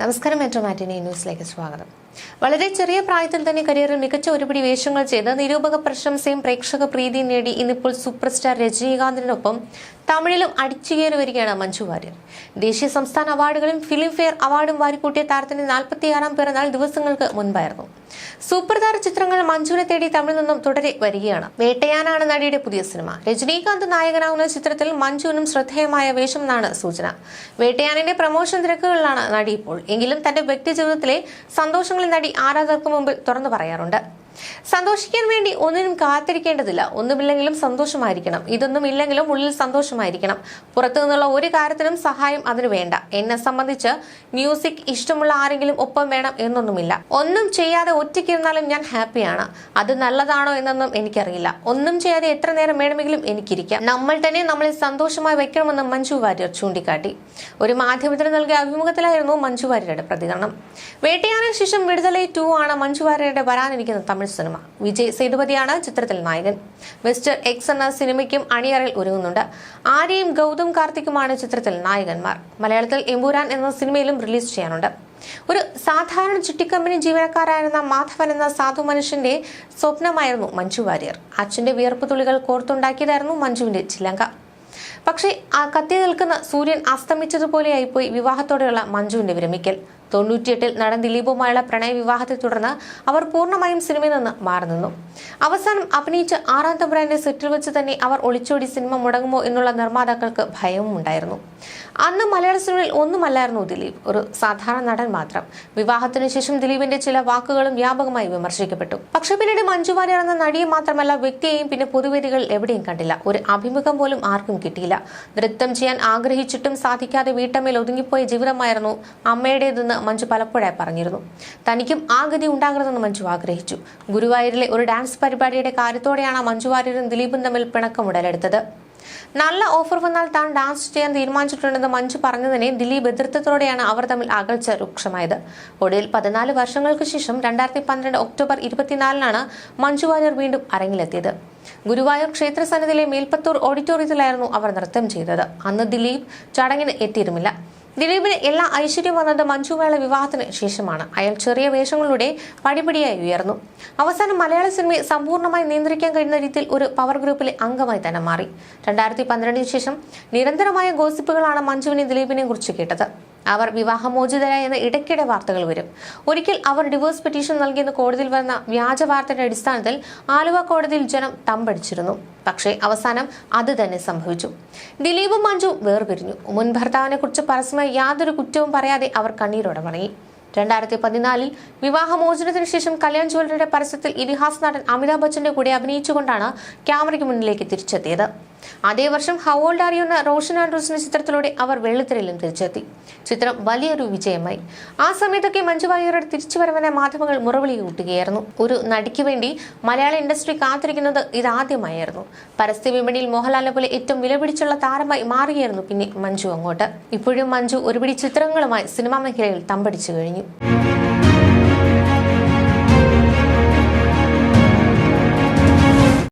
നമസ്കാരം മെട്രോ മാറ്റിനി ന്യൂസിലേക്ക് സ്വാഗതം. വളരെ ചെറിയ പ്രായത്തിൽ തന്നെ കരിയറിൽ മികച്ച ഒരുപിടി വേഷങ്ങൾ ചെയ്ത് നിരൂപക പ്രശംസയും പ്രേക്ഷക പ്രീതിയും നേടി ഇന്നിപ്പോൾ സൂപ്പർ സ്റ്റാർ രജനീകാന്തിനൊപ്പം തമിഴിലും അടിച്ചുകയറി വരികയാണ് മഞ്ജു വാര്യർ. ദേശീയ സംസ്ഥാന അവാർഡുകളും ഫിലിം ഫെയർ അവാർഡും വാരിക്കൂട്ടിയ താരത്തിന്റെ നാൽപ്പത്തിയാറാം പിറന്നാൾ ദിവസങ്ങൾക്ക് മുൻപായിരുന്നു. സൂപ്പർ താര ചിത്രങ്ങൾ മഞ്ജുവിനെ തേടി തമിഴിൽ നിന്നും തുടരെ വരികയാണ്. വേട്ടയാനാണ് നടിയുടെ പുതിയ സിനിമ. രജനീകാന്ത് നായകനാവുന്ന ചിത്രത്തിൽ മഞ്ജുവിനും ശ്രദ്ധേയമായ വേഷം എന്നാണ് സൂചന. വേട്ടയാനിന്റെ പ്രമോഷൻ തിരക്കുകളിലാണ് നടി ഇപ്പോൾ. എങ്കിലും തന്റെ വ്യക്തി ജീവിതത്തിലെ നടി ആരാധകർക്ക് മുമ്പിൽ തുറന്നു പറയാറുണ്ട് സന്തോഷിക്കാൻ വേണ്ടി ഒന്നിനും കാത്തിരിക്കേണ്ടതില്ല. ഒന്നുമില്ലെങ്കിലും സന്തോഷമായിരിക്കണം. ഇതൊന്നും ഇല്ലെങ്കിലും ഉള്ളിൽ സന്തോഷമായിരിക്കണം. പുറത്തു നിന്നുള്ള ഒരു കാര്യത്തിനും സഹായം അതിന് വേണ്ട. എന്നെ സംബന്ധിച്ച് മ്യൂസിക് ഇഷ്ടമുള്ള ആരെങ്കിലും ഒപ്പം വേണം എന്നൊന്നുമില്ല. ഒന്നും ചെയ്യാതെ ഒറ്റയ്ക്കിരുന്നാലും ഞാൻ ഹാപ്പിയാണ്. അത് നല്ലതാണോ എന്നൊന്നും എനിക്കറിയില്ല. ഒന്നും ചെയ്യാതെ എത്ര നേരം വേണമെങ്കിലും എനിക്കിരിക്കാം. നമ്മൾ തന്നെ നമ്മളെ സന്തോഷമായി വെക്കണമെന്ന് മഞ്ജു വാര്യർ ചൂണ്ടിക്കാട്ടി. ഒരു മാധ്യമത്തിന് നൽകിയ അഭിമുഖത്തിലായിരുന്നു മഞ്ജു വാര്യരുടെ പ്രതികരണം. വേട്ടയാന ശേഷം വിടുതലൈ ടു ആണ് മഞ്ജു വാര്യരുടെ വരാനിരിക്കുന്ന തമിഴ് സിനിമ. വിജയ് സേതുപതിയാണ് ചിത്രത്തിൽ നായകൻ. മിസ്റ്റർ എക്സ് എന്ന സിനിമയ്ക്കും അണിയറിൽ ഒരുങ്ങുന്നുണ്ട്. ആര്യയും ഗൗതം കാർത്തിക്കുമാണ് ചിത്രത്തിൽ നായകന്മാർ. മലയാളത്തിൽ എമ്പൂരാൻ എന്ന സിനിമയിലും റിലീസ് ചെയ്യാനുണ്ട്. ഒരു സാധാരണ ചുറ്റിക്കമ്പനി ജീവനക്കാരായിരുന്ന മാധവൻ എന്ന സാധു മനുഷ്യന്റെ സ്വപ്നമായിരുന്നു മഞ്ജു വാര്യർ. അച്ഛന്റെ വിയർപ്പ് തുള്ളികൾ കോർത്തുണ്ടാക്കിയതായിരുന്നു മഞ്ജുവിന്റെ ചിലങ്ക. പക്ഷേ ആ കത്തി നിൽക്കുന്ന സൂര്യൻ അസ്തമിച്ചതുപോലെയായിപ്പോയി വിവാഹത്തോടെയുള്ള മഞ്ജുവിന്റെ വിരമിക്കൽ. തൊണ്ണൂറ്റിയെട്ടിൽ നടൻ ദിലീപുമായുള്ള പ്രണയ വിവാഹത്തെ തുടർന്ന് അവർ പൂർണമായും സിനിമയിൽ നിന്ന് മാറി നിന്നു അവസാനം അഭിനയിച്ച് ആറാം തമ്പുരാന്റെ സെറ്റിൽ വെച്ച് തന്നെ അവർ ഒളിച്ചോടി സിനിമ മുടങ്ങുമോ എന്നുള്ള നിർമ്മാതാക്കൾക്ക് ഭയവും ഉണ്ടായിരുന്നു. അന്ന് മലയാള സിനിമയിൽ ഒന്നുമല്ലായിരുന്നു ദിലീപ് ഒരു സാധാരണ നടൻ മാത്രം. വിവാഹത്തിനു ശേഷം ദിലീപിന്റെ ചില വാക്കുകളും വ്യാപകമായി വിമർശിക്കപ്പെട്ടു. പക്ഷെ പിന്നീട് മഞ്ജു വാര്യർ എന്ന നടിയെ മാത്രമല്ല വ്യക്തിയെയും പിന്നെ പൊതുവേദികളിൽ എവിടെയും കണ്ടില്ല. ഒരു അഭിമുഖം പോലും ആർക്കും കിട്ടിയില്ല. നൃത്തം ചെയ്യാൻ ആഗ്രഹിച്ചിട്ടും സാധിക്കാതെ വീട്ടമ്മയിൽ ഒതുങ്ങിപ്പോയ ജീവിതമായിരുന്നു അമ്മയുടേതെന്ന് മഞ്ജു പലപ്പോഴായി പറഞ്ഞിരുന്നു. തനിക്കും ആ ഗതി ഉണ്ടാകരുതെന്ന് മഞ്ജു ആഗ്രഹിച്ചു. ഗുരുവായൂരിലെ ഒരു ഡാൻസ് പരിപാടിയുടെ കാര്യത്തോടെയാണ് മഞ്ജു വാര്യരും ദിലീപും തമ്മിൽ പിണക്കം ഉടലെടുത്തത്. നല്ല ഓഫർ വന്നാൽ താൻ ഡാൻസ് ചെയ്യാൻ തീരുമാനിച്ചിട്ടുണ്ടെന്ന് മഞ്ജു പറഞ്ഞതിനെ ദിലീപ് എതിർത്തതോടെയാണ് അവർ തമ്മിൽ അകൽച്ച രൂക്ഷമായത്. ഒടുവിൽ പതിനാല് വർഷങ്ങൾക്ക് ശേഷം രണ്ടായിരത്തി പന്ത്രണ്ട് ഒക്ടോബർ ഇരുപത്തിനാലിനാണ് മഞ്ജു വാര്യർ വീണ്ടും അരങ്ങിലെത്തിയത്. ഗുരുവായൂർ ക്ഷേത്ര സന്നിധിയിലെ മേൽപ്പത്തൂർ ഓഡിറ്റോറിയത്തിലായിരുന്നു അവർ നൃത്തം ചെയ്തത്. അന്ന് ദിലീപ് ചടങ്ങിന് എത്തിയിരുന്നില്ല. ദിലീപിന് എല്ലാ ഐശ്വര്യം വന്നത് മഞ്ജുവേള വിവാഹത്തിന് ശേഷമാണ്. അയാൾ ചെറിയ വേഷങ്ങളുടെ പടിപടിയായി ഉയർന്നു. അവസാനം മലയാള സിനിമയെ സമ്പൂർണമായി നിയന്ത്രിക്കാൻ കഴിയുന്ന രീതിയിൽ ഒരു പവർ ഗ്രൂപ്പിലെ അംഗമായി തന്നെ മാറി. രണ്ടായിരത്തി പന്ത്രണ്ടിന് ശേഷം നിരന്തരമായ ഗോസിപ്പുകളാണ് മഞ്ജുവിനെ ദിലീപിനെ കുറിച്ച് കേട്ടത്. അവർ വിവാഹമോചിതരായി എന്ന ഇടയ്ക്കിടെ വാർത്തകൾ വരും. ഒരിക്കൽ അവർ ഡിവോഴ്സ് പെറ്റീഷൻ നൽകിയെന്ന് കോടതിയിൽ വന്ന വ്യാജ വാർത്തയുടെ അടിസ്ഥാനത്തിൽ ആലുവ കോടതിയിൽ ജനം തമ്പടിച്ചിരുന്നു. പക്ഷേ അവസാനം അത് തന്നെ സംഭവിച്ചു. ദിലീപും മഞ്ജു വേർപിരിഞ്ഞു. മുൻ ഭർത്താവിനെ കുറിച്ച് പരസ്യമായി യാതൊരു കുറ്റവും പറയാതെ അവർ കണ്ണീരോടെ മടങ്ങി. രണ്ടായിരത്തി പതിനാലിൽ വിവാഹമോചനത്തിന് ശേഷം കല്യാൺ ജ്വല്ലറിയുടെ പരസ്യത്തിൽ ഇതിഹാസ് നടൻ അമിതാഭ് ബച്ചന്റെ കൂടെ അഭിനയിച്ചുകൊണ്ടാണ് ക്യാമറയ്ക്ക് മുന്നിലേക്ക് തിരിച്ചെത്തിയത്. അതേ വർഷം ഹൗ ഓൾഡ് അറിയുന്ന റോഷൻ ആൻഡ്രൂസിന്റെ ചിത്രത്തിലൂടെ അവർ വെള്ളിത്തിരയിലും തിരിച്ചെത്തി. ചിത്രം വലിയൊരു വിജയമായി. ആ സമയത്തൊക്കെ മഞ്ജു വാര്യരുടെ തിരിച്ചുവരവനെ മാധ്യമങ്ങൾ മുറവിളി കൂട്ടുകയായിരുന്നു. ഒരു നടിക്ക് വേണ്ടി മലയാള ഇൻഡസ്ട്രി കാത്തിരിക്കുന്നത് ഇതാദ്യമായിരുന്നു. പരസ്യ വിപണിയിൽ മോഹൻലാലിനെ പോലെ ഏറ്റവും വിലപിടിച്ചുള്ള താരമായി മാറുകയായിരുന്നു പിന്നെ മഞ്ജു അങ്ങോട്ട്. ഇപ്പോഴും മഞ്ജു ഒരുപിടി ചിത്രങ്ങളുമായി സിനിമാ മേഖലയിൽ തമ്പടിച്ചു കഴിഞ്ഞു.